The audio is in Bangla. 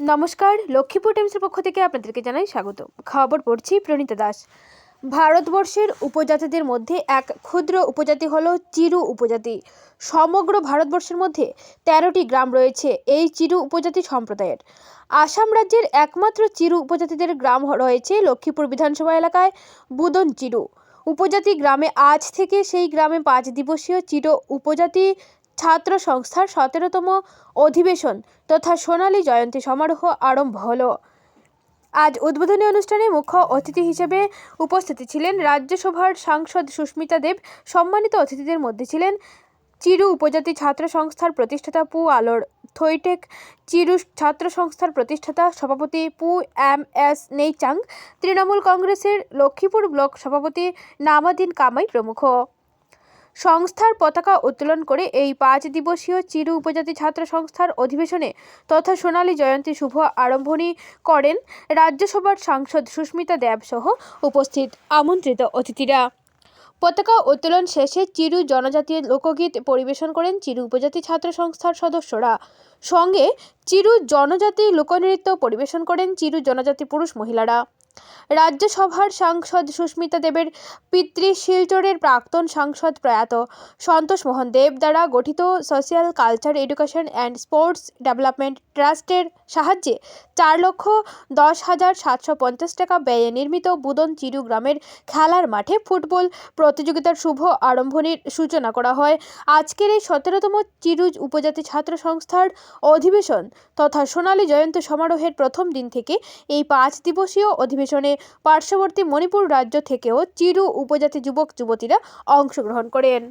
নমস্কার, লক্ষ্মীপুর টাইমসের পক্ষ থেকে আপনাদেরকে জানাই স্বাগত খবর পড়ছি প্রণীতা দাস। ভারতবর্ষের উপজাতিদের মধ্যে এক ক্ষুদ্র উপজাতি হলো চিরু উপজাতি। সমগ্র ভারতবর্ষের মধ্যে তেরোটি গ্রাম রয়েছে এই চিরু উপজাতি সম্প্রদায়ের। আসাম রাজ্যের একমাত্র চিরু উপজাতিদের গ্রাম রয়েছে লক্ষ্মীপুর বিধানসভা এলাকায় বুদন চিরু। উপজাতি গ্রামে আজ থেকে সেই গ্রামে পাঁচ দিবসীয় চিরু উপজাতি ছাত্র সংস্থার সতেরোতম অধিবেশন তথা সোনালী জয়ন্তী সমারোহ আরম্ভ হলো। আজ উদ্বোধনী অনুষ্ঠানে মুখ্য অতিথি হিসেবে উপস্থিত ছিলেন রাজ্যসভার সাংসদ সুস্মিতা দেব। সম্মানিত অতিথিদের মধ্যে ছিলেন চিরু উপজাতি ছাত্র সংস্থার প্রতিষ্ঠাতা পু আলোর থৈটেক চিরু ছাত্র সংস্থার প্রতিষ্ঠাতা সভাপতি পু এম এস নেইচাং, তৃণমূল কংগ্রেসের লক্ষ্মীপুর ব্লক সভাপতি নামাদিন কামাই প্রমুখ। সংস্থার পতাকা উত্তোলন করে এই পাঁচ দিবসীয় চিরু উপজাতি ছাত্র সংস্থার অধিবেশনে তথা সোনালী জয়ন্তী শুভ আরম্ভণী করেন রাজ্যসভার সাংসদ সুস্মিতা দেব সহ উপস্থিত আমন্ত্রিত অতিথিরা। পতাকা উত্তোলন শেষে চিরু জনজাতীয় লোকগীত পরিবেশন করেন চিরু উপজাতি ছাত্র সংস্থার সদস্যরা। সঙ্গে চিরু জনজাতি লোকনৃত্য পরিবেশন করেন চিরু জনজাতি পুরুষ মহিলারা। রাজ্যসভার সাংসদ সুস্মিতা দেবের পিতৃ শিলচরের প্রাক্তন সাংসদ প্রয়াত সন্তোষ মোহন দেব দ্বারা গঠিত social culture education and sports development ট্রাস্টের সাহায্যে চার লক্ষ দশ হাজার সাতশো পঞ্চাশ টাকা ব্যয়ে নির্মিত বুদন চিরু গ্রামের খেলার মাঠে ফুটবল প্রতিযোগিতার শুভ আরম্ভণীর সূচনা করা হয়। আজকের এই সতেরোতম চিরু উপজাতি ছাত্র সংস্থার অধিবেশন তথা সোনালী জয়ন্ত সমারোহের প্রথম দিন থেকে এই পাঁচ দিবসীয় অধিবেশনে পার্শ্ববর্তী মণিপুর রাজ্য থেকেও চিরু উপজাতি যুবক যুবতীরা অংশগ্রহণ করেন।